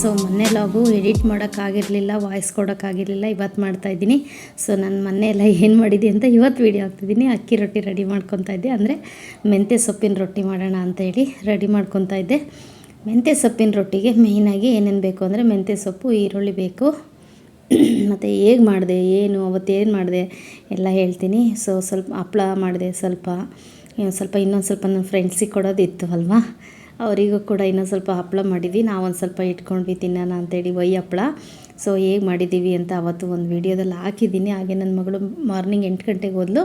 So ಮೊನ್ನೆ ಲಾಗು edit ಮಾಡೋಕ್ಕಾಗಿರಲಿಲ್ಲ voice ಕೊಡೋಕ್ಕಾಗಿರಲಿಲ್ಲ ಇವತ್ತು ಮಾಡ್ತಾಯಿದ್ದೀನಿ ಸೊ ನಾನು ಮೊನ್ನೆ ಎಲ್ಲ ಏನು ಮಾಡಿದೆ ಅಂತ ಇವತ್ತು ವೀಡಿಯೋ ಹಾಕ್ತಿದ್ದೀನಿ. ಅಕ್ಕಿ ರೊಟ್ಟಿ ರೆಡಿ ಮಾಡ್ಕೊತಾ ಇದ್ದೆ. ಅಂದರೆ ಮೆಂತ್ಯ ಸೊಪ್ಪಿನ ರೊಟ್ಟಿ ಮಾಡೋಣ ಅಂತ ಹೇಳಿ ರೆಡಿ ಮಾಡ್ಕೊತಾ ಇದ್ದೆ. ಮೆಂತ್ಯ ಸೊಪ್ಪಿನ ರೊಟ್ಟಿಗೆ ಮೇಯ್ನಾಗಿ ಏನೇನು ಬೇಕು ಅಂದರೆ ಮೆಂತ್ಯ ಸೊಪ್ಪು, ಈರುಳ್ಳಿ ಬೇಕು. ಮತ್ತು ಹೇಗೆ ಮಾಡಿದೆ, ಏನು ಅವತ್ತೇನು ಮಾಡಿದೆ ಎಲ್ಲ ಹೇಳ್ತೀನಿ. ಸೊ ಸ್ವಲ್ಪ ಹಪ್ಳ ಮಾಡಿದೆ ಸ್ವಲ್ಪ. ಸ್ವಲ್ಪ ಇನ್ನೊಂದು ಸ್ವಲ್ಪ ನನ್ನ ಫ್ರೆಂಡ್ಸಿಗೆ ಕೊಡೋದಿತ್ತು ಅಲ್ವಾ? ಅವರಿಗೂ ಕೂಡ ಇನ್ನೊಂದು ಸ್ವಲ್ಪ ಹಪ್ಪಳ ಮಾಡಿದ್ವಿ. ನಾವೊಂದು ಸ್ವಲ್ಪ ಇಟ್ಕೊಂಡ್ವಿ ತಿನ್ನೋಣ ಅಂತೇಳಿ ವೈ ಹಪ್ಪಳ ಸೊ ಹೇಗೆ ಮಾಡಿದ್ದೀವಿ ಅಂತ ಅವತ್ತು ಒಂದು ವೀಡಿಯೋದಲ್ಲಿ ಹಾಕಿದ್ದೀನಿ. ಹಾಗೆ ನನ್ನ ಮಗಳು ಮಾರ್ನಿಂಗ್ ಎಂಟು ಗಂಟೆಗೆ ಹೋದ್ಲು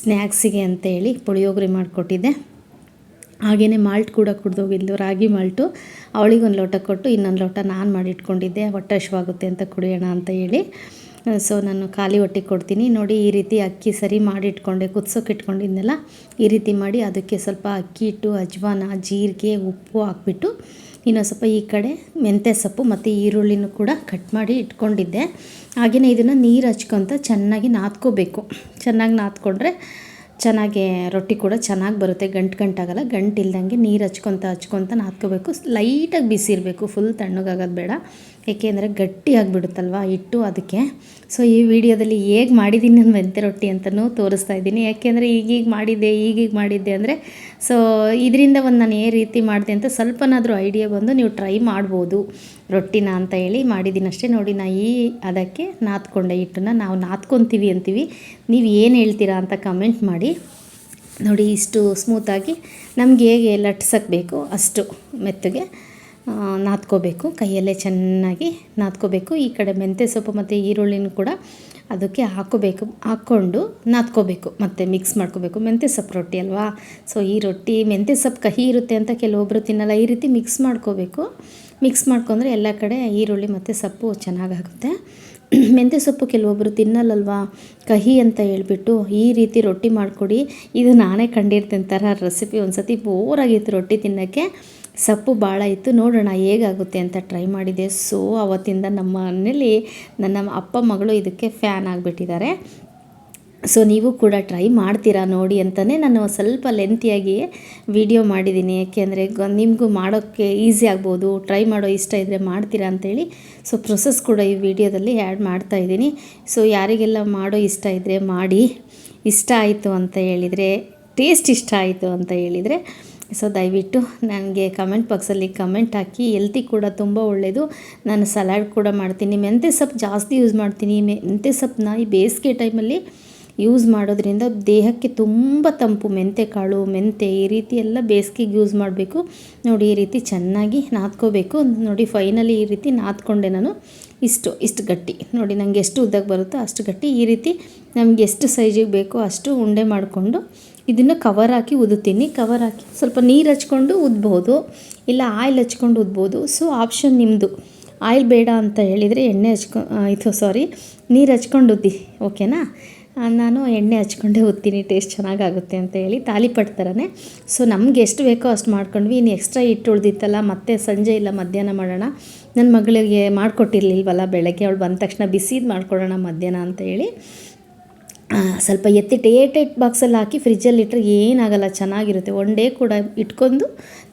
ಸ್ನ್ಯಾಕ್ಸಿಗೆ ಅಂತೇಳಿ ಪುಳಿಯೋಗರೆ ಮಾಡಿಕೊಟ್ಟಿದ್ದೆ. ಹಾಗೆಯೇ ಮಾಲ್ಟ್ ಕೂಡ ಕುಡ್ದೋಗಿದ್ಲು, ರಾಗಿ ಮಾಲ್ಟು ಅವಳಿಗೊಂದು ಲೋಟ ಕೊಟ್ಟು ಇನ್ನೊಂದು ಲೋಟ ನಾನು ಮಾಡಿಟ್ಕೊಂಡಿದ್ದೆ. ಹೊಟ್ಟೆ ಹಶ್ವಾಗುತ್ತೆ ಅಂತ ಕುಡಿಯೋಣ ಅಂತ ಹೇಳಿ. ಸೊ ನಾನು ಖಾಲಿ ಹೊಟ್ಟೆಗೆ ಕೊಡ್ತೀನಿ. ನೋಡಿ, ಈ ರೀತಿ ಅಕ್ಕಿ ಸರಿ ಮಾಡಿ ಇಟ್ಕೊಂಡೆ ಕುದ್ಸೋಕೆ ಇಟ್ಕೊಂಡಿದ್ನೆಲ್ಲ, ಈ ರೀತಿ ಮಾಡಿ ಅದಕ್ಕೆ ಸ್ವಲ್ಪ ಅಕ್ಕಿ ಹಿಟ್ಟು, ಅಜ್ವಾನ, ಜೀರಿಗೆ, ಉಪ್ಪು ಹಾಕ್ಬಿಟ್ಟು ಇನ್ನೊಂದು ಸ್ವಲ್ಪ ಈ ಕಡೆ ಮೆಂತ್ಯ ಸೊಪ್ಪು ಮತ್ತು ಈರುಳ್ಳಿನೂ ಕೂಡ ಕಟ್ ಮಾಡಿ ಇಟ್ಕೊಂಡಿದ್ದೆ. ಹಾಗೆಯೇ ಇದನ್ನು ನೀರು ಹಚ್ಕೊತ ಚೆನ್ನಾಗಿ ನಾದ್ಕೋಬೇಕು. ಚೆನ್ನಾಗಿ ನಾದ್ಕೊಂಡ್ರೆ ಚೆನ್ನಾಗಿ ರೊಟ್ಟಿ ಕೂಡ ಚೆನ್ನಾಗಿ ಬರುತ್ತೆ. ಗಂಟು ಗಂಟಾಗಲ್ಲ, ಗಂಟು ಇಲ್ದಂಗೆ ನೀರು ಹಚ್ಕೊತ ಹಚ್ಕೊತ ನಾದ್ಕೋಬೇಕು. ಲೈಟಾಗಿ ಬಿಸಿ ಇರಬೇಕು ಫುಲ್ ತಣ್ಣಗಾಗೋದು ಬೇಡ. ಏಕೆಂದರೆ ಗಟ್ಟಿ ಆಗಿಬಿಡುತ್ತಲ್ವ ಹಿಟ್ಟು ಅದಕ್ಕೆ. ಸೊ ಈ ವಿಡಿಯೋದಲ್ಲಿ ಹೇಗೆ ಮಾಡಿದ್ದೀನಿ ನಾನು ಮೆಂತೆ ರೊಟ್ಟಿ ಅಂತಲೂ ತೋರಿಸ್ತಾ ಇದ್ದೀನಿ. ಯಾಕೆಂದರೆ ಈಗೀಗ ಮಾಡಿದ್ದೆ ಈಗೀಗ ಮಾಡಿದ್ದೆ ಅಂದರೆ ಸೊ ಇದರಿಂದ ಒಂದು ನಾನು ಏ ರೀತಿ ಮಾಡಿದೆ ಅಂತ ಸ್ವಲ್ಪನಾದರೂ ಐಡಿಯಾ ಬಂದು ನೀವು ಟ್ರೈ ಮಾಡ್ಬೋದು. ರೊಟ್ಟಿನ ಅಂತ ಹೇಳಿ ಮಾಡಿದ್ದೀನಿ ಅಷ್ಟೇ. ನೋಡಿ, ನಾ ಈ ಅದಕ್ಕೆ ನಾದ್ಕೊಂಡೆ ಹಿಟ್ಟನ್ನ. ನಾವು ನಾದ್ಕೊತೀವಿ ಅಂತೀವಿ. ನೀವು ಏನು ಹೇಳ್ತೀರಾ ಅಂತ ಕಮೆಂಟ್ ಮಾಡಿ. ನೋಡಿ, ಇಷ್ಟು ಸ್ಮೂತಾಗಿ ನಮಗೆ ಹೇಗೆ ಲಟ್ಸಕ್ಕೆ ಬೇಕು ಅಷ್ಟು ಮೆತ್ತಗೆ. ನಾದ್ಕೋಬೇಕು, ಕೈಯಲ್ಲೇ ಚೆನ್ನಾಗಿ ನಾದ್ಕೋಬೇಕು. ಈ ಕಡೆ ಮೆಂತ್ಯ ಸೊಪ್ಪು ಮತ್ತು ಈರುಳ್ಳಿನೂ ಕೂಡ ಅದಕ್ಕೆ ಹಾಕೋಬೇಕು ಹಾಕ್ಕೊಂಡು ನಾದ್ಕೋಬೇಕು, ಮತ್ತು ಮಿಕ್ಸ್ ಮಾಡ್ಕೋಬೇಕು. ಮೆಂತ್ಯ ಸೊಪ್ಪು ರೊಟ್ಟಿ ಅಲ್ವಾ? ಸೊ ಈ ರೊಟ್ಟಿ, ಮೆಂತ್ಯ ಸೊಪ್ಪು ಕಹಿ ಇರುತ್ತೆ ಅಂತ ಕೆಲವೊಬ್ಬರು ತಿನ್ನಲ್ಲ. ಈ ರೀತಿ ಮಿಕ್ಸ್ ಮಾಡ್ಕೋಬೇಕು. ಮಿಕ್ಸ್ ಮಾಡ್ಕೊಂಡ್ರೆ ಎಲ್ಲ ಕಡೆ ಈರುಳ್ಳಿ ಮತ್ತು ಸೊಪ್ಪು ಚೆನ್ನಾಗಾಗುತ್ತೆ. ಮೆಂತ್ಯ ಸೊಪ್ಪು ಕೆಲವೊಬ್ಬರು ತಿನ್ನಲ್ಲಲ್ವಾ? ಕಹಿ ಅಂತ ಹೇಳ್ಬಿಟ್ಟು ಈ ರೀತಿ ರೊಟ್ಟಿ ಮಾಡಿಕೊಡಿ. ಇದು ನಾನೇ ಕಂಡಿರ್ತೀನಿ ಥರ ರೆಸಿಪಿ ಒಂದು ಸತಿ ಬೋರಾಗಿತ್ತು ರೊಟ್ಟಿ ತಿನ್ನೋಕ್ಕೆ. ಸೊಪ್ಪು ಭಾಳ ಇತ್ತು. ನೋಡೋಣ ಹೇಗಾಗುತ್ತೆ ಅಂತ ಟ್ರೈ ಮಾಡಿದೆ. ಸೊ ಅವತ್ತಿಂದ ನಮ್ಮ ಮನೇಲಿ ನನ್ನ ಅಪ್ಪ ಮಗಳು ಇದಕ್ಕೆ ಫ್ಯಾನ್ ಆಗಿಬಿಟ್ಟಿದ್ದಾರೆ. ಸೊ ನೀವು ಕೂಡ ಟ್ರೈ ಮಾಡ್ತೀರಾ ನೋಡಿ ಅಂತಲೇ ನಾನು ಸ್ವಲ್ಪ ಲೆಂತಿಯಾಗಿಯೇ ವಿಡಿಯೋ ಮಾಡಿದ್ದೀನಿ. ಯಾಕೆಂದರೆ ನಿಮಗೂ ಮಾಡೋಕ್ಕೆ ಈಸಿ ಆಗ್ಬೋದು. ಟ್ರೈ ಮಾಡೋ ಇಷ್ಟ ಇದ್ದರೆ ಮಾಡ್ತೀರಾ ಅಂತೇಳಿ. ಸೊ ಪ್ರೊಸೆಸ್ ಕೂಡ ಈ ವಿಡಿಯೋದಲ್ಲಿ ಆ್ಯಡ್ ಮಾಡ್ತಾ ಇದ್ದೀನಿ. ಸೊ ಯಾರಿಗೆಲ್ಲ ಮಾಡೋ ಇಷ್ಟ ಇದ್ದರೆ ಮಾಡಿ. ಇಷ್ಟ ಆಯಿತು ಅಂತ ಹೇಳಿದರೆ ಟೇಸ್ಟ್ ಇಷ್ಟ ಆಯಿತು ಅಂತ ಹೇಳಿದರೆ ಸೊ ದಯವಿಟ್ಟು ನನಗೆ ಕಮೆಂಟ್ ಬಾಕ್ಸಲ್ಲಿ ಕಮೆಂಟ್ ಹಾಕಿ. ಎಲ್ತಿ ಕೂಡ ತುಂಬ ಒಳ್ಳೆಯದು ನಾನು ಸಲಾಡ್ ಕೂಡ ಮಾಡ್ತೀನಿ. ಮೆಂತ್ಯ ಸೊಪ್ಪು ಜಾಸ್ತಿ ಯೂಸ್ ಮಾಡ್ತೀನಿ. ಮೆಂತ್ಯ ಸೊಪ್ಪನ್ನ ಈ ಬೇಸಿಗೆ ಟೈಮಲ್ಲಿ ಯೂಸ್ ಮಾಡೋದ್ರಿಂದ ದೇಹಕ್ಕೆ ತುಂಬ ತಂಪು, ಮೆಂತೆ, ಕಾಳು, ಮೆಂತೆ ಈ ರೀತಿ ಎಲ್ಲ ಬೇಸಿಗೆಗೆ ಯೂಸ್ ಮಾಡಬೇಕು. ನೋಡಿ ಈ ರೀತಿ ಚೆನ್ನಾಗಿ ನಾದ್ಕೋಬೇಕು. ನೋಡಿ ಫೈನಲಿ ಈ ರೀತಿ ನಾದ್ಕೊಂಡೆ ನಾನು. ಇಷ್ಟು ಇಷ್ಟು ಗಟ್ಟಿ. ನೋಡಿ ನನಗೆ ಎಷ್ಟು ಉದ್ದಕ್ಕೆ ಬರುತ್ತೋ ಅಷ್ಟು ಗಟ್ಟಿ. ಈ ರೀತಿ ನಮಗೆ ಎಷ್ಟು ಸೈಜಿಗೆ ಬೇಕೋ ಅಷ್ಟು ಉಂಡೆ ಮಾಡಿಕೊಂಡು ಇದನ್ನು ಕವರ್ ಹಾಕಿ ಉದುತ್ತೀನಿ ಕವರ್ ಹಾಕಿ ಸ್ವಲ್ಪ ನೀರು ಹಚ್ಕೊಂಡು ಉದ್ಬೋದು. ಇಲ್ಲ ಆಯಿಲ್ ಹಚ್ಕೊಂಡು ಉದ್ಬೋದು. ಸೊ ಆಪ್ಷನ್ ನಿಮ್ಮದು ಆಯಿಲ್ ಬೇಡ ಅಂತ ಹೇಳಿದರೆ ಎಣ್ಣೆ ಹಚ್ಕೊ ಇದು ಸಾರಿ ನೀರು ಹಚ್ಕೊಂಡು ಉದ್ದಿ. ಓಕೆನಾ ನಾನು ಎಣ್ಣೆ ಹಚ್ಕೊಂಡೆ ಉತ್ತೀನಿ ಟೇಸ್ಟ್ ಚೆನ್ನಾಗಾಗುತ್ತೆ ಅಂತ ಹೇಳಿ ತಾಲಿಪಟ್ಟು ಥರನೇ ಸೊ ನಮ್ಗೆ ಎಷ್ಟು ಬೇಕೋ ಅಷ್ಟು ಮಾಡ್ಕೊಂಡ್ವಿ. ಇನ್ನು ಎಕ್ಸ್ಟ್ರಾ ಹಿಟ್ಟು ಉಳ್ದಿತ್ತಲ್ಲ, ಮತ್ತೆ ಸಂಜೆ ಇಲ್ಲ, ಮಧ್ಯಾಹ್ನ ಮಾಡೋಣ. ನನ್ನ ಮಗಳಿಗೆ ಮಾಡಿಕೊಟ್ಟಿರ್ಲಿಲ್ವಲ್ಲ ಬೆಳಗ್ಗೆ, ಅವಳು ಬಂದ ತಕ್ಷಣ ಬಿಸಿದು ಮಾಡ್ಕೊಡೋಣ ಮಧ್ಯಾಹ್ನ ಅಂತ ಹೇಳಿ. ಸ್ವಲ್ಪ ಎತ್ತಿಟ್ಟು ಏಟ್ ಏಟ್ ಬಾಕ್ಸಲ್ಲಿ ಹಾಕಿ ಫ್ರಿಜ್ಜಲ್ಲಿ ಇಟ್ಟರೆ ಏನಾಗಲ್ಲ, ಚೆನ್ನಾಗಿರುತ್ತೆ. ಒನ್ ಡೇ ಕೂಡ ಇಟ್ಕೊಂಡು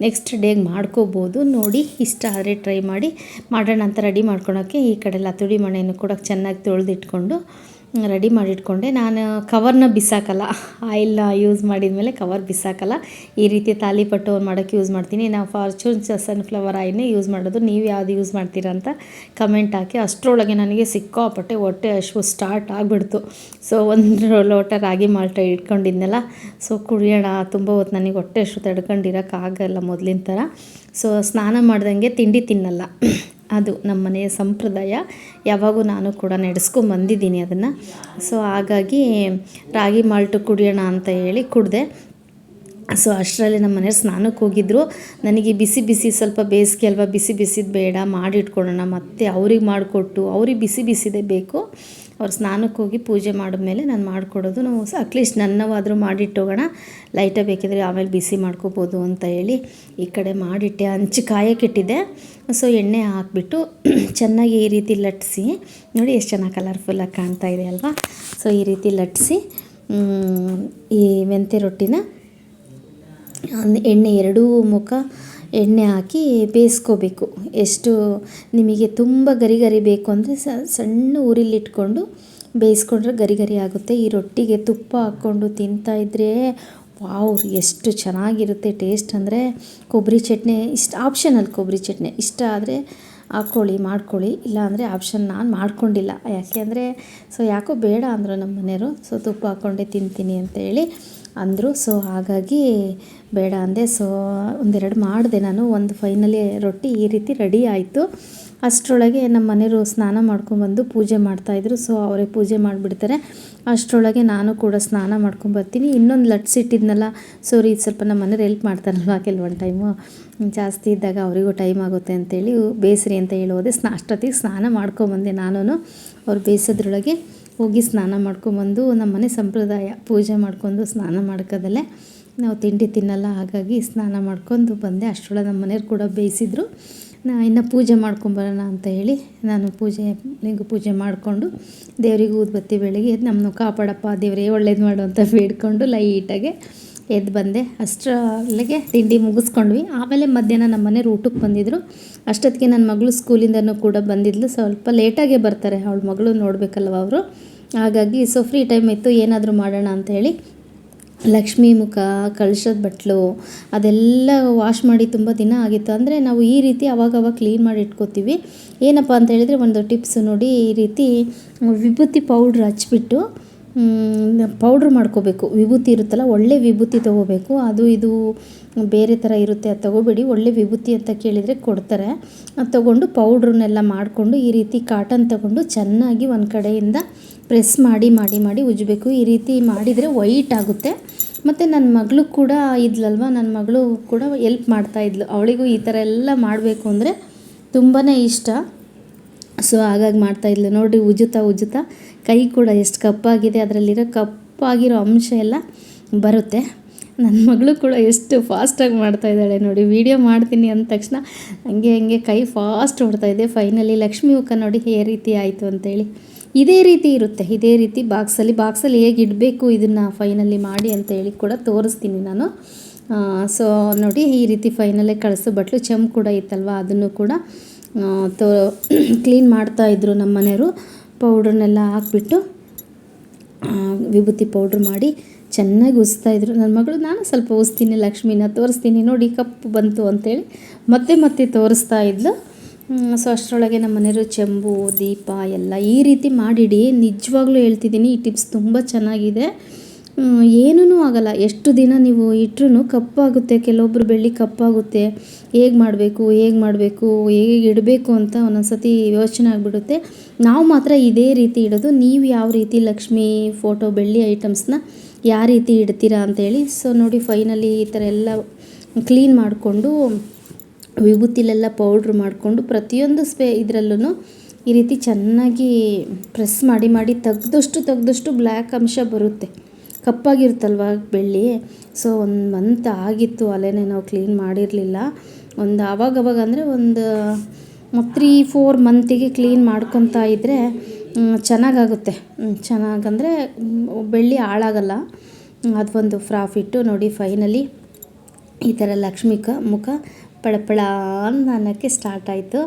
ನೆಕ್ಸ್ಟ್ ಡೇಗೆ ಮಾಡ್ಕೋಬೋದು. ನೋಡಿ, ಇಷ್ಟ ಆದರೆ ಟ್ರೈ ಮಾಡಿ. ಮಾಡೋಣ ಅಂತ ರೆಡಿ ಮಾಡ್ಕೊಳೋಕ್ಕೆ ಈ ಕಡೆ ಲತುಡಿ ಮಣೆಯನ್ನು ಕೂಡ ಚೆನ್ನಾಗಿ ತೊಳೆದಿಟ್ಕೊಂಡು ರೆಡಿ ಮಾಡಿಟ್ಕೊಂಡೆ. ನಾನು ಕವರ್ನ ಬಿಸಾಕಲ್ಲ. ಆಯಿಲ್ನ ಯೂಸ್ ಮಾಡಿದ ಮೇಲೆ ಕವರ್ ಬಿಸಾಕಲ್ಲ. ಈ ರೀತಿ ತಾಲಿಪಟ್ಟು ಮಾಡೋಕ್ಕೆ ಯೂಸ್ ಮಾಡ್ತೀನಿ. ನಾವು ಫಾರ್ಚೂನ್ ಸನ್ಫ್ಲವರ್ ಆಯಿಲ್ನೇ ಯೂಸ್ ಮಾಡೋದು. ನೀವು ಯಾವುದು ಯೂಸ್ ಮಾಡ್ತೀರಾ ಅಂತ ಕಮೆಂಟ್ ಹಾಕಿ. ಅಷ್ಟರೊಳಗೆ ನನಗೆ ಸಿಕ್ಕಾಪಟ್ಟೆ ಹೊಟ್ಟೆ ಅಶ್ವು ಸ್ಟಾರ್ಟ್ ಆಗಿಬಿಡ್ತು. ಸೊ, ಒಂದು ಲೋಟ ರಾಗಿ ಮಾಲ್ಟ ಇಟ್ಕೊಂಡಿದ್ನಲ್ಲ. ಸೊ, ಕುಡಿಯೋಣ. ತುಂಬ ಹೊತ್ತು ನನಗೆ ಹೊಟ್ಟೆ ಅಷ್ಟು ತಡ್ಕೊಂಡಿರೋಕ್ಕಾಗಲ್ಲ ಮೊದಲಿನ ಥರ. ಸೊ, ಸ್ನಾನ ಮಾಡ್ದಂಗೆ ತಿಂಡಿ ತಿನ್ನಲ್ಲ. ಅದು ನಮ್ಮ ಮನೆಯ ಸಂಪ್ರದಾಯ. ಯಾವಾಗೂ ನಾನು ಕೂಡ ನಡೆಸ್ಕೊಂಡು ಬಂದಿದ್ದೀನಿ ಅದನ್ನು. ಸೊ ಹಾಗಾಗಿ ರಾಗಿ ಮಾಲ್ಟು ಕುಡಿಯೋಣ ಅಂತ ಹೇಳಿ ಕುಡಿದೆ. ಸೊ ಅಷ್ಟರಲ್ಲಿ ನಮ್ಮ ಮನೆಯವ್ರು ಸ್ನಾನಕ್ಕೆ ಹೋಗಿದ್ರು. ನನಗೆ ಬಿಸಿ ಬಿಸಿ ಸ್ವಲ್ಪ ಬೇಸಿಗೆ ಅಲ್ವಾ, ಬಿಸಿ ಬಿಸಿದು ಬೇಡ ಮಾಡಿಟ್ಕೊಳ್ಳೋಣ ಮತ್ತೆ ಅವ್ರಿಗೆ ಮಾಡಿಕೊಟ್ಟು, ಅವ್ರಿಗೆ ಬಿಸಿ ಬಿಸಿದೇ ಬೇಕು. ಅವ್ರು ಸ್ನಾನಕ್ಕೆ ಹೋಗಿ ಪೂಜೆ ಮಾಡಿದ್ಮೇಲೆ ನಾನು ಮಾಡಿಕೊಡೋದು. ನಾವು ಅಟ್ಲೀಸ್ಟ್ ನನ್ನವಾದರೂ ಮಾಡಿಟ್ಟೋಗೋಣ ಲೈಟಾಗಿ ಬೇಕಿದ್ರೆ ಆಮೇಲೆ ಬಿಸಿ ಮಾಡ್ಕೋಬೋದು ಅಂತ ಹೇಳಿ ಈ ಕಡೆ ಮಾಡಿಟ್ಟೆ. ಹಂಚು ಕಾಯಕ್ಕಿಟ್ಟಿದ್ದೆ ಸೊ ಎಣ್ಣೆ ಹಾಕ್ಬಿಟ್ಟು ಚೆನ್ನಾಗಿ ಈ ರೀತಿ ಲಟ್ಟಿಸಿ ನೋಡಿ ಎಷ್ಟು ಚೆನ್ನಾಗಿ ಕಲರ್ಫುಲ್ಲಾಗಿ ಕಾಣ್ತಾ ಇದೆ ಅಲ್ವಾ? ಸೊ ಈ ರೀತಿ ಲಟ್ಟಿಸಿ ಈ ಮೆಂತೆ ರೊಟ್ಟಿನ ಎಣ್ಣೆ ಎರಡೂ ಮುಖ ಎಣ್ಣೆ ಹಾಕಿ ಬೇಯಿಸ್ಕೋಬೇಕು. ಎಷ್ಟು ನಿಮಗೆ ತುಂಬ ಗರಿ ಗರಿ ಬೇಕು ಅಂದರೆ ಸಣ್ಣ ಉರಿಲಿಟ್ಕೊಂಡು ಬೇಯಿಸ್ಕೊಂಡ್ರೆ ಗರಿ ಗರಿ ಆಗುತ್ತೆ. ಈ ರೊಟ್ಟಿಗೆ ತುಪ್ಪ ಹಾಕ್ಕೊಂಡು ತಿಂತಾಯಿದ್ರೆ ವಾವ್, ಎಷ್ಟು ಚೆನ್ನಾಗಿರುತ್ತೆ ಟೇಸ್ಟ್. ಅಂದರೆ ಕೊಬ್ಬರಿ ಚಟ್ನಿ ಇಷ್ಟ, ಆಪ್ಷನಲ್ ಕೊಬ್ಬರಿ ಚಟ್ನಿ ಇಷ್ಟ ಆದರೆ ಹಾಕ್ಕೊಳ್ಳಿ, ಮಾಡ್ಕೊಳ್ಳಿ. ಇಲ್ಲಾಂದರೆ ಆಪ್ಷನ್ ನಾನು ಮಾಡ್ಕೊಂಡಿಲ್ಲ. ಯಾಕೆ ಅಂದರೆ ಸೊ ಯಾಕೋ ಬೇಡ ಅಂದರು ನಮ್ಮ ಮನೆಯವರು. ಸೊ ತುಪ್ಪ ಹಾಕ್ಕೊಂಡೇ ತಿಂತೀನಿ ಅಂತೇಳಿ ಅಂದರು. ಸೊ ಹಾಗಾಗಿ ಬೇಡ ಅಂದೆ. ಸೊ ಒಂದೆರಡು ಮಾಡಿದೆ ನಾನು. ಒಂದು ಫೈನಲಿ ರೊಟ್ಟಿ ಈ ರೀತಿ ರೆಡಿ ಆಯಿತು. ಅಷ್ಟರೊಳಗೆ ನಮ್ಮ ಮನೆಯವರು ಸ್ನಾನ ಮಾಡ್ಕೊಂಡ್ಬಂದು ಪೂಜೆ ಮಾಡ್ತಾಯಿದ್ರು ಸೊ ಅವರೇ ಪೂಜೆ ಮಾಡಿಬಿಡ್ತಾರೆ. ಅಷ್ಟರೊಳಗೆ ನಾನು ಕೂಡ ಸ್ನಾನ ಮಾಡ್ಕೊಂಬರ್ತೀನಿ ಇನ್ನೊಂದು ಲಟ್ಸಿಟ್ಟಿದ್ನಲ್ಲ ಸೊ ಇದು ಸ್ವಲ್ಪ ನಮ್ಮ ಮನೆಯವ್ರು ಹೆಲ್ಪ್ ಮಾಡ್ತಾರಲ್ವ ಕೆಲವೊಂದು ಟೈಮು. ಜಾಸ್ತಿ ಇದ್ದಾಗ ಅವರಿಗೂ ಟೈಮ್ ಆಗುತ್ತೆ ಅಂತೇಳಿ ಬೇಸರಿ ಅಂತ ಹೇಳೋದೆ ಸ್ನಾ, ಅಷ್ಟೊತ್ತಿಗೆ ಸ್ನಾನ ಮಾಡ್ಕೊಂಬಂದೆ ನಾನು ಅವ್ರು ಬೇಯಿಸೋದ್ರೊಳಗೆ ಹೋಗಿ ಸ್ನಾನ ಮಾಡ್ಕೊಂಬಂದು ನಮ್ಮ ಮನೆ ಸಂಪ್ರದಾಯ ಪೂಜೆ ಮಾಡ್ಕೊಂಡು ಸ್ನಾನ ಮಾಡ್ಕೋದಲ್ಲೇ ನಾವು ತಿಂಡಿ ತಿನ್ನಲ್ಲ, ಹಾಗಾಗಿ ಸ್ನಾನ ಮಾಡ್ಕೊಂಡು ಬಂದೆ. ಅಷ್ಟರೊಳಗೆ ನಮ್ಮ ಮನೆಯವ್ರು ಕೂಡ ಬೇಯಿಸಿದ್ರು. ನಾ ಇನ್ನು ಪೂಜೆ ಮಾಡ್ಕೊಂಬರೋಣ ಅಂತ ಹೇಳಿ ನಾನು ಪೂಜೆ ಲಿಂಗ ಪೂಜೆ ಮಾಡಿಕೊಂಡು ದೇವರಿಗೆ ಊದುಬತ್ತಿ ಬೆಳಗ್ಗೆ ನಮ್ಮನ್ನು ಕಾಪಾಡಪ್ಪ, ದೇವರೇ ಒಳ್ಳೇದು ಮಾಡು ಅಂತ ಬೇಡ್ಕೊಂಡು ಲೈಟಾಗೆ ಎದ್ದು ಬಂದೆ. ಅಷ್ಟರಲ್ಲಿಗೆ ತಿಂಡಿ ಮುಗಿಸ್ಕೊಂಡ್ವಿ. ಆಮೇಲೆ ಮಧ್ಯಾಹ್ನ ನಮ್ಮ ಮನೆಯವ್ರು ಊಟಕ್ಕೆ ಬಂದಿದ್ದರು ಅಷ್ಟೊತ್ತಿಗೆ ನನ್ನ ಮಗಳು ಸ್ಕೂಲಿಂದನೂ ಕೂಡ ಬಂದಿದ್ಲು. ಸ್ವಲ್ಪ ಲೇಟಾಗೇ ಬರ್ತಾರೆ ಅವಳ ಮಗಳು ನೋಡಬೇಕಲ್ವ ಅವರು. ಹಾಗಾಗಿ ಸೊ ಫ್ರೀ ಟೈಮ್ ಇತ್ತು. ಏನಾದರೂ ಮಾಡೋಣ ಅಂಥೇಳಿ ಲಕ್ಷ್ಮಿ ಮುಖ ಕಳಶದ ಬಟ್ಲು, ಅದೆಲ್ಲ ವಾಶ್ ಮಾಡಿ ತುಂಬ ದಿನ ಆಗಿತ್ತು. ಅಂದರೆ ನಾವು ಈ ರೀತಿ ಅವಾಗವಾಗ ಕ್ಲೀನ್ ಮಾಡಿ ಇಟ್ಕೋತೀವಿ. ಏನಪ್ಪ ಅಂತ ಹೇಳಿದರೆ ಒಂದು ಟಿಪ್ಸ್ ನೋಡಿ. ಈ ರೀತಿ ವಿಭೂತಿ ಪೌಡ್ರ್ ಹಚ್ಬಿಟ್ಟು ಪೌಡ್ರ್ ಮಾಡ್ಕೋಬೇಕು. ವಿಭೂತಿ ಇರುತ್ತಲ್ಲ, ಒಳ್ಳೆ ವಿಭೂತಿ ತೊಗೋಬೇಕು. ಅದು ಇದು ಬೇರೆ ಥರ ಇರುತ್ತೆ, ಅದು ತೊಗೋಬೇಡಿ. ಒಳ್ಳೆ ವಿಭೂತಿ ಅಂತ ಕೇಳಿದರೆ ಕೊಡ್ತಾರೆ. ಅದು ತೊಗೊಂಡು ಪೌಡ್ರನ್ನೆಲ್ಲ ಮಾಡಿಕೊಂಡು, ಈ ರೀತಿ ಕಾಟನ್ ತೊಗೊಂಡು ಚೆನ್ನಾಗಿ ಒಂದು ಕಡೆಯಿಂದ ಪ್ರೆಸ್ ಮಾಡಿ ಮಾಡಿ ಮಾಡಿ ಉಜ್ಜಬೇಕು ಈ ರೀತಿ ಮಾಡಿದರೆ ವೈಟ್ ಆಗುತ್ತೆ. ಮತ್ತು ನನ್ನ ಮಗಳು ಕೂಡ ಇದ್ಲಲ್ವ? ನನ್ನ ಮಗಳು ಕೂಡ ಎಲ್ಪ್ ಮಾಡ್ತಾಯಿದ್ಲು ಅವಳಿಗೂ ಈ ಥರ ಎಲ್ಲ ಮಾಡಬೇಕು ಅಂದರೆ ತುಂಬಾ ಇಷ್ಟ. ಸೊ ಹಾಗಾಗಿ ಮಾಡ್ತಾಯಿದ್ಲು ನೋಡಿ ಉಜ್ಜುತ್ತಾ ಉಜ್ಜುತ್ತಾ ಕೈ ಕೂಡ ಎಷ್ಟು ಕಪ್ಪಾಗಿದೆ. ಅದರಲ್ಲಿರೋ ಕಪ್ಪಾಗಿರೋ ಅಂಶ ಎಲ್ಲ ಬರುತ್ತೆ. ನನ್ನ ಮಗಳು ಕೂಡ ಎಷ್ಟು ಫಾಸ್ಟಾಗಿ ಮಾಡ್ತಾಯಿದ್ದಾಳೆ ನೋಡಿ. ವೀಡಿಯೋ ಮಾಡ್ತೀನಿ ಅಂದ ತಕ್ಷಣ ಹಂಗೆ ಹಂಗೆ ಕೈ ಫಾಸ್ಟ್ ಓಡ್ತಾಯಿದೆ ಫೈನಲಿ ಲಕ್ಷ್ಮಿ ಮುಖ ನೋಡಿ ಈ ರೀತಿ ಆಯಿತು ಅಂತೇಳಿ. ಇದೇ ರೀತಿ ಇರುತ್ತೆ. ಇದೇ ರೀತಿ ಬಾಕ್ಸಲ್ಲಿ ಬಾಕ್ಸಲ್ಲಿ ಹೇಗೆ ಇಡಬೇಕು ಇದನ್ನು ಫೈನಲಿ ಮಾಡಿ ಅಂತ ಹೇಳಿ ಕೂಡ ತೋರಿಸ್ತೀನಿ ನಾನು. ಸೊ ನೋಡಿ ಈ ರೀತಿ ಫೈನಲ್ಲೇ ಕಳಿಸೋ ಬಟ್ಲು. ಚಮ್ ಕೂಡ ಇತ್ತಲ್ವ ಅದನ್ನು ಕೂಡ ತೋ ಕ್ಲೀನ್ ಮಾಡ್ತಾಯಿದ್ರು ನಮ್ಮ ಮನೆಯವರು. ಪೌಡ್ರನ್ನೆಲ್ಲ ಹಾಕ್ಬಿಟ್ಟು ವಿಭೂತಿ ಪೌಡ್ರ್ ಮಾಡಿ ಚೆನ್ನಾಗಿ ಉಸ್ತಾಯಿದ್ರು ನನ್ನ ಮಗಳು, ನಾನು ಸ್ವಲ್ಪ ಉಸ್ತೀನಿ ಲಕ್ಷ್ಮಿನ, ತೋರಿಸ್ತೀನಿ ನೋಡಿ ಕಪ್ಪು ಬಂತು ಅಂತೇಳಿ ಮತ್ತೆ ಮತ್ತೆ ತೋರಿಸ್ತಾ ಇದ್ಲು. ಸೊ ಅಷ್ಟರೊಳಗೆ ನಮ್ಮ ಮನೆಯವರು ಚೆಂಬು, ದೀಪ ಎಲ್ಲ ಈ ರೀತಿ ಮಾಡಿಡಿ. ನಿಜವಾಗ್ಲೂ ಹೇಳ್ತಿದ್ದೀನಿ, ಈ ಟಿಪ್ಸ್ ತುಂಬ ಚೆನ್ನಾಗಿದೆ. ಏನೂ ಆಗಲ್ಲ. ಎಷ್ಟು ದಿನ ನೀವು ಇಟ್ಟರು ಕಪ್ಪಾಗುತ್ತೆ. ಕೆಲವೊಬ್ಬರು ಬೆಳ್ಳಿ ಕಪ್ಪಾಗುತ್ತೆ. ಹೇಗೆ ಮಾಡಬೇಕು ಹೇಗೆ ಮಾಡಬೇಕು, ಹೇಗೆ ಇಡಬೇಕು ಅಂತ ಒಂದೊಂದು ಸತಿ ಯೋಚನೆ ಆಗಿಬಿಡುತ್ತೆ. ನಾವು ಮಾತ್ರ ಇದೇ ರೀತಿ ಇಡೋದು. ನೀವು ಯಾವ ರೀತಿ ಲಕ್ಷ್ಮಿ ಫೋಟೋ, ಬೆಳ್ಳಿ ಐಟಮ್ಸ್ನ ಯಾವ ರೀತಿ ಇಡ್ತೀರಾ ಅಂತೇಳಿ ಸೊ, ನೋಡಿ, ಫೈನಲಿ ಈ ಥರ ಎಲ್ಲ ಕ್ಲೀನ್ ಮಾಡಿಕೊಂಡು, ವಿಭೂತಿಲೆಲ್ಲ ಪೌಡ್ರ್ ಮಾಡಿಕೊಂಡು ಪ್ರತಿಯೊಂದು ಸ್ಪೇ ಇದರಲ್ಲೂ ಈ ರೀತಿ ಚೆನ್ನಾಗಿ ಪ್ರೆಸ್ ಮಾಡಿ ಮಾಡಿ, ತೆಗ್ದಷ್ಟು ತೆಗ್ದಷ್ಟು ಬ್ಲ್ಯಾಕ್ ಅಂಶ ಬರುತ್ತೆ. ಕಪ್ಪಾಗಿರುತ್ತಲ್ವ ಬೆಳ್ಳಿ? ಸೊ ಒಂದು ಮಂತ್ ಆಗಿತ್ತು, ಅಲೆನೇ ನಾವು ಕ್ಲೀನ್ ಮಾಡಿರಲಿಲ್ಲ. ಒಂದು ಆವಾಗವಾಗ ಅಂದರೆ ಒಂದು ತ್ರೀ ಫೋರ್ ಮಂತಿಗೆ ಕ್ಲೀನ್ ಮಾಡ್ಕೊತಾ ಇದ್ದರೆ ಚೆನ್ನಾಗಾಗುತ್ತೆ. ಚೆನ್ನಾಗಂದರೆ ಬೆಳ್ಳಿ ಹಾಳಾಗಲ್ಲ. ಅದೊಂದು ಪ್ರಾಫಿಟ್ಟು ನೋಡಿ ಫೈನಲಿ ಈ ಥರ ಲಕ್ಷ್ಮಿಕ ಮುಖ ಪಳಪಳ ಅಂತ ಅನ್ನೋಕ್ಕೆ ಸ್ಟಾರ್ಟ್ ಆಯಿತು.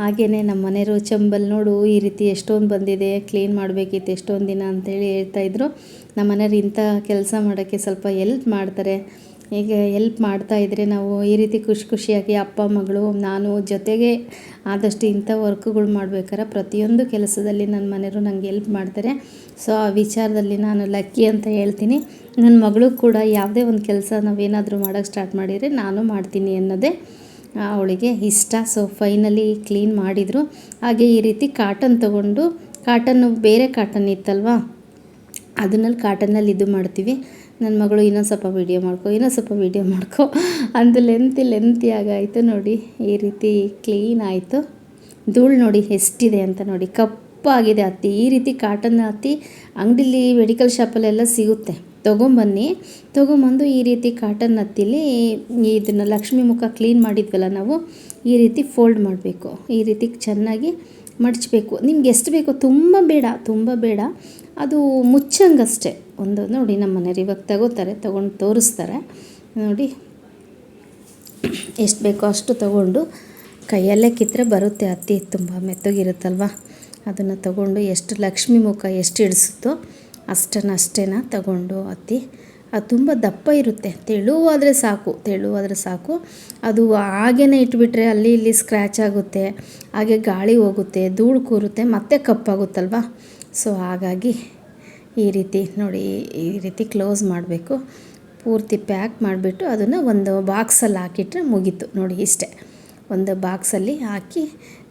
ಹಾಗೆಯೇ ನಮ್ಮ ಮನೆಯವರು ಚಂಬಲ್ ನೋಡು, ಈ ರೀತಿ ಎಷ್ಟೊಂದು ಬಂದಿದೆ ಕ್ಲೀನ್ ಮಾಡಬೇಕಿತ್ತು ಎಷ್ಟೊಂದು ದಿನ ಅಂತೇಳಿ ಹೇಳ್ತಾಯಿದ್ರು ನಮ್ಮ ಮನೆಯವ್ರು ಇಂಥ ಕೆಲಸ ಮಾಡೋಕ್ಕೆ ಸ್ವಲ್ಪ ಎಲ್ಪ್ ಮಾಡ್ತಾರೆ. ಹೀಗೆ ಎಲ್ಪ್ ಮಾಡ್ತಾಯಿದ್ರೆ ನಾವು ಈ ರೀತಿ ಖುಷಿ ಖುಷಿಯಾಗಿ ಅಪ್ಪ, ಮಗಳು, ನಾನು ಜೊತೆಗೆ ಆದಷ್ಟು ಇಂಥ ವರ್ಕ್ಗಳು ಮಾಡ್ಬೇಕಾರೆ ಪ್ರತಿಯೊಂದು ಕೆಲಸದಲ್ಲಿ ನನ್ನ ಮನೆಯವರು ನಂಗೆ ಎಲ್ಪ್ ಮಾಡ್ತಾರೆ. ಸೊ ಆ ವಿಚಾರದಲ್ಲಿ ನಾನು ಲಕ್ಕಿ ಅಂತ ಹೇಳ್ತೀನಿ. ನನ್ನ ಮಗಳು ಕೂಡ ಯಾವುದೇ ಒಂದು ಕೆಲಸ ನಾವೇನಾದರೂ ಮಾಡೋಕ್ಕೆ ಸ್ಟಾರ್ಟ್ ಮಾಡಿದರೆ ನಾನು ಮಾಡ್ತೀನಿ ಅನ್ನೋದೇ ಅವಳಿಗೆ ಇಷ್ಟ. ಸೊ ಫೈನಲಿ ಕ್ಲೀನ್ ಮಾಡಿದರು. ಹಾಗೆ ಈ ರೀತಿ ಕಾಟನ್ ತಗೊಂಡು ಕಾಟನ್ನು ಬೇರೆ ಕಾಟನ್ ಇತ್ತಲ್ವಾ? ಅದನ್ನಲ್ಲಿ ಕಾಟನ್ನಲ್ಲಿ ಇದು ಮಾಡ್ತೀವಿ. ನನ್ನ ಮಗಳು ಇನ್ನೊಂದು ಸ್ವಲ್ಪ ವೀಡಿಯೋ ಮಾಡ್ಕೊ, ಇನ್ನೊಂದು ಸ್ವಲ್ಪ ವೀಡಿಯೋ ಮಾಡ್ಕೊ. ಅಂದು ಲೆಂತಿ ಲೆಂತಿ ಆಗಾಯಿತು ನೋಡಿ. ಈ ರೀತಿ ಕ್ಲೀನ್ ಆಯಿತು. ಧೂಳು ನೋಡಿ ಎಷ್ಟಿದೆ ಅಂತ ನೋಡಿ. ಕಪ್ಪಾಗಿದೆ ಹತ್ತಿ ಈ ರೀತಿ ಕಾಟನ್ ಹತ್ತಿ ಅಂಗಡಿಲಿ ಮೆಡಿಕಲ್ ಶಾಪಲ್ಲೆಲ್ಲ ಸಿಗುತ್ತೆ. ತೊಗೊಂಬನ್ನಿ. ತೊಗೊಂಬಂದು ಈ ರೀತಿ ಕಾಟನ್ ಹತ್ತಿಲಿ ಇದನ್ನು ಲಕ್ಷ್ಮಿ ಮುಖ ಕ್ಲೀನ್ ಮಾಡಿದ್ವಲ್ಲ ನಾವು, ಈ ರೀತಿ ಫೋಲ್ಡ್ ಮಾಡಬೇಕು. ಈ ರೀತಿ ಚೆನ್ನಾಗಿ ಮಡಚಬೇಕು. ನಿಮ್ಗೆ ಎಷ್ಟು ಬೇಕೋ ತುಂಬ ಬೇಡ ತುಂಬ ಬೇಡ. ಅದು ಮುಚ್ಚಂಗಷ್ಟೇ. ಒಂದು ನೋಡಿ ನಮ್ಮ ಮನೆಯವ್ರು ಇವಾಗ ತಗೋತಾರೆ, ತೊಗೊಂಡು ತೋರಿಸ್ತಾರೆ. ನೋಡಿ ಎಷ್ಟು ಬೇಕೋ ಅಷ್ಟು ತಗೊಂಡು ಕೈಯಲ್ಲೇ ಕಿತ್ತರೆ ಬರುತ್ತೆ ಹತ್ತಿ ತುಂಬ ಮೆತ್ತಗಿರುತ್ತಲ್ವ? ಅದನ್ನು ತಗೊಂಡು ಎಷ್ಟು ಲಕ್ಷ್ಮಿ ಮುಖ ಎಷ್ಟು ಇಡಿಸುತ್ತೋ ಅಷ್ಟನ್ನು ಅಷ್ಟೇನ ತಗೊಂಡು ಅತ್ತಿ, ಅದು ತುಂಬ ದಪ್ಪ ಇರುತ್ತೆ. ತೆಳುವಾದರೆ ಸಾಕು ತೆಳುವಾದರೆ ಸಾಕು. ಅದು ಹಾಗೇ ಇಟ್ಬಿಟ್ರೆ ಅಲ್ಲಿ ಇಲ್ಲಿ ಸ್ಕ್ರ್ಯಾಚ್ ಆಗುತ್ತೆ, ಹಾಗೆ ಗಾಳಿ ಹೋಗುತ್ತೆ, ಧೂಳು ಕೂರುತ್ತೆ, ಮತ್ತೆ ಕಪ್ಪಾಗುತ್ತಲ್ವ? ಸೊ ಹಾಗಾಗಿ ಈ ರೀತಿ ನೋಡಿ, ಈ ರೀತಿ ಕ್ಲೋಸ್ ಮಾಡಬೇಕು. ಪೂರ್ತಿ ಪ್ಯಾಕ್ ಮಾಡಿಬಿಟ್ಟು ಅದನ್ನು ಒಂದು ಬಾಕ್ಸಲ್ಲಿ ಹಾಕಿಟ್ರೆ ಮುಗೀತು. ನೋಡಿ ಇಷ್ಟೇ. ಒಂದು ಬಾಕ್ಸಲ್ಲಿ ಹಾಕಿ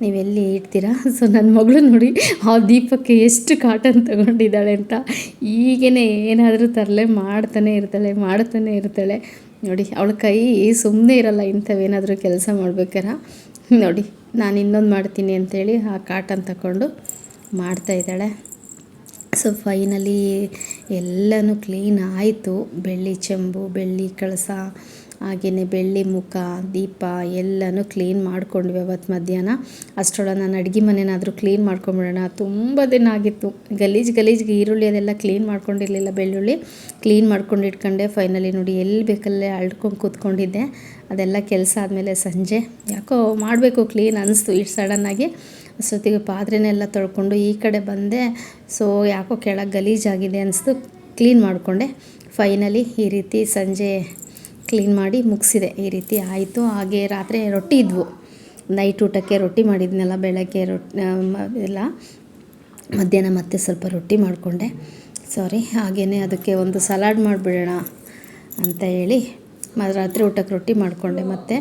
ನೀವೆಲ್ಲಿ ಇಡ್ತೀರಾ? ಸೊ ನನ್ನ ಮಗಳು ನೋಡಿ, ಆ ದೀಪಕ್ಕೆ ಎಷ್ಟು ಕಾಟನ್ ತಗೊಂಡಿದ್ದಾಳೆ ಅಂತ. ಈಗೇ ಏನಾದರೂ ತರಲೆ, ಮಾಡ್ತಾನೆ ಇರ್ತಾಳೆ ಮಾಡ್ತಾನೆ ಇರ್ತಾಳೆ. ನೋಡಿ, ಅವಳ ಕೈ ಸುಮ್ಮನೆ ಇರಲ್ಲ, ಇಂಥವೇನಾದರೂ ಕೆಲಸ ಮಾಡ್ಬೇಕಾರೆ? ನೋಡಿ, ನಾನು ಇನ್ನೊಂದು ಮಾಡ್ತೀನಿ ಅಂತೇಳಿ ಆ ಕಾಟನ್ ತಗೊಂಡು ಮಾಡ್ತಾಯಿದ್ದಾಳೆ ಸೊ ಫೈನಲಿ ಎಲ್ಲನೂ ಕ್ಲೀನ್ ಆಯಿತು. ಬೆಳ್ಳಿ ಚೆಂಬು, ಬೆಳ್ಳಿ ಕಳಸ ಹಾಗೆಯೇ ಬೆಳ್ಳಿ ಮುಖ, ದೀಪ ಎಲ್ಲನೂ ಕ್ಲೀನ್ ಮಾಡ್ಕೊಂಡ್ವಿ ಅವತ್ತು ಮಧ್ಯಾಹ್ನ. ಅಷ್ಟರೊಳಗೆ ನಾನು ಅಡುಗೆ ಮನೆನಾದರೂ ಕ್ಲೀನ್ ಮಾಡ್ಕೊಂಬಿಡೋಣ. ತುಂಬ ದಿನ ಆಗಿತ್ತು. ಗಲೀಜು ಗಲೀಜ್ಗೆ ಈರುಳ್ಳಿ ಅದೆಲ್ಲ ಕ್ಲೀನ್ ಮಾಡ್ಕೊಂಡಿರಲಿಲ್ಲ, ಬೆಳ್ಳುಳ್ಳಿ ಕ್ಲೀನ್ ಮಾಡ್ಕೊಂಡು ಇಟ್ಕೊಂಡೆ ಫೈನಲಿ ನೋಡಿ ಎಲ್ಲಿ ಬೇಕಲ್ಲೇ ಅಳ್ಕೊಂಡು ಕೂತ್ಕೊಂಡಿದ್ದೆ. ಅದೆಲ್ಲ ಕೆಲಸ ಆದಮೇಲೆ ಸಂಜೆ. ಯಾಕೋ ಮಾಡಬೇಕು ಕ್ಲೀನ್ ಅನ್ನಿಸ್ತು ಇಷ್ಟು ಸಡನ್ನಾಗಿ ಅಷ್ಟೊತ್ತಿಗೆ ಪಾತ್ರೆನೆಲ್ಲ ತೊಳ್ಕೊಂಡು ಈ ಕಡೆ ಬಂದೆ. ಸೊ ಯಾಕೋ ಕೆಳಗೆ ಗಲೀಜಾಗಿದೆ ಅನಿಸ್ತು. ಕ್ಲೀನ್ ಮಾಡಿಕೊಂಡೆ. ಫೈನಲಿ ಈ ರೀತಿ ಸಂಜೆ ಕ್ಲೀನ್ ಮಾಡಿ ಮುಗಿಸಿದೆ. ಈ ರೀತಿ ಆಯಿತು. ಹಾಗೆ ರಾತ್ರಿ ರೊಟ್ಟಿ ಇದ್ವು. ನೈಟ್ ಊಟಕ್ಕೆ ರೊಟ್ಟಿ ಮಾಡಿದ್ನಲ್ಲ, ಬೆಳಗ್ಗೆ ರೊಟ್ಟಿ ಎಲ್ಲ. ಮಧ್ಯಾಹ್ನ ಮತ್ತೆ ಸ್ವಲ್ಪ ರೊಟ್ಟಿ ಮಾಡಿಕೊಂಡೆ. ಸಾರಿ ಹಾಗೆಯೇ ಅದಕ್ಕೆ ಒಂದು ಸಲಾಡ್ ಮಾಡಿಬಿಡೋಣ ಅಂತ ಹೇಳಿ ಮ, ರಾತ್ರಿ ಊಟಕ್ಕೆ ರೊಟ್ಟಿ ಮಾಡಿಕೊಂಡೆ. ಮತ್ತು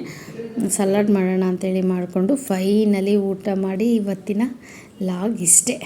ಸಲಾಡ್ ಮಾಡೋಣ ಅಂತೇಳಿ ಮಾಡಿಕೊಂಡು ಫೈನಲಿ ಊಟ ಮಾಡಿ ಇವತ್ತಿನ ಲಾಗ್ ಇಷ್ಟೇ.